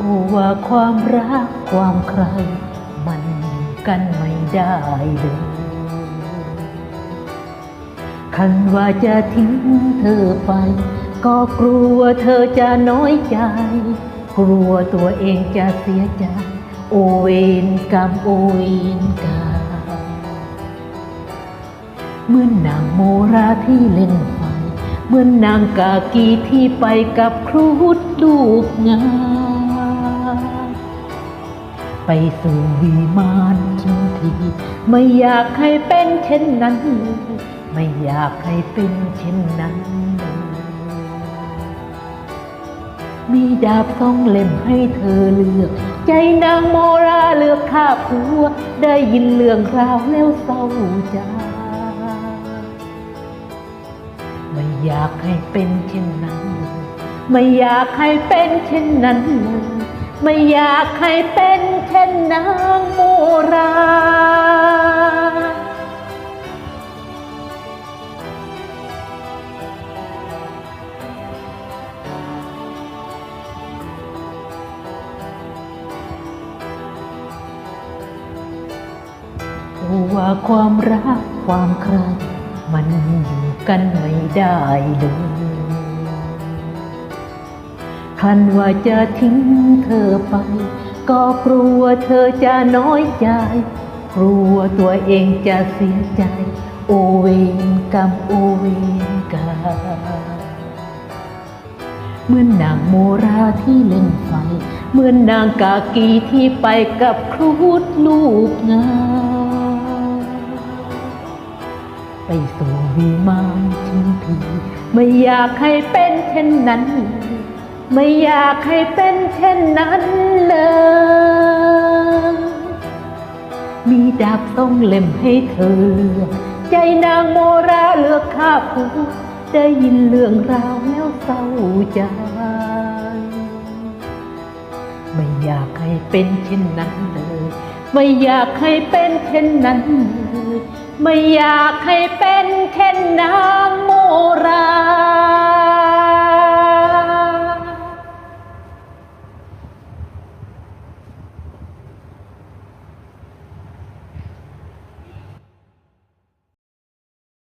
โอ้ว่าความรักความใคร มันกันไม่ได้เลยคันว่าจะทิ้งเธอไป ก็กลัวเธอจะน้อยใจ กลัวตัวเองจะเสียใจ โอเวนกรรมโอเวนกรรมเหมือนนางโมราที่เล่นไฟเหมือนนางกากีที่ไปกับครูดลูกงา ไปสู่วิมานทุกทีไม่อยากให้เป็นเช่นนั้น ไม่อยากให้เป็นเช่นนั้น มีดาบสองเล่มให้เธอเลือก ใจนางโมราเลือกข้าผัว ได้ยินเรื่องราวแล้วเศร้าใจไม่อยากให้เป็นเช่นนั้น ไม่อยากให้เป็นเช่นนั้นเลย ไม่อยากให้เป็นเช่นนางโมรา ว่าความรักความใคร มันอยู่กันไม่ได้เลย คันว่าจะทิ้งเธอไป ก็กลัวเธอจะน้อยใจ กลัวตัวเองจะเสียใจ โอเวนกรรมโอเวนกรรมเหมือนนางโมราที่เล่นไฟ เหมือนนางกากีที่ไปกับครูดลูกงาไปสู่วิมานทิ้งทีไม่อยากให้เป็นเช่นนั้น ไม่อยากให้เป็นเช่นนั้นเลย มีดาบสองเล่มให้เธอ ใจนางโมราเลือกข้าผัวได้ยินเรื่องราวแล้วเศร้าใจ ไม่อยากให้เป็นเช่นนั้นเลย ไม่อยากให้เป็นเช่นนั้นเลย ไม่อยากให้เป็นเช่นนั้น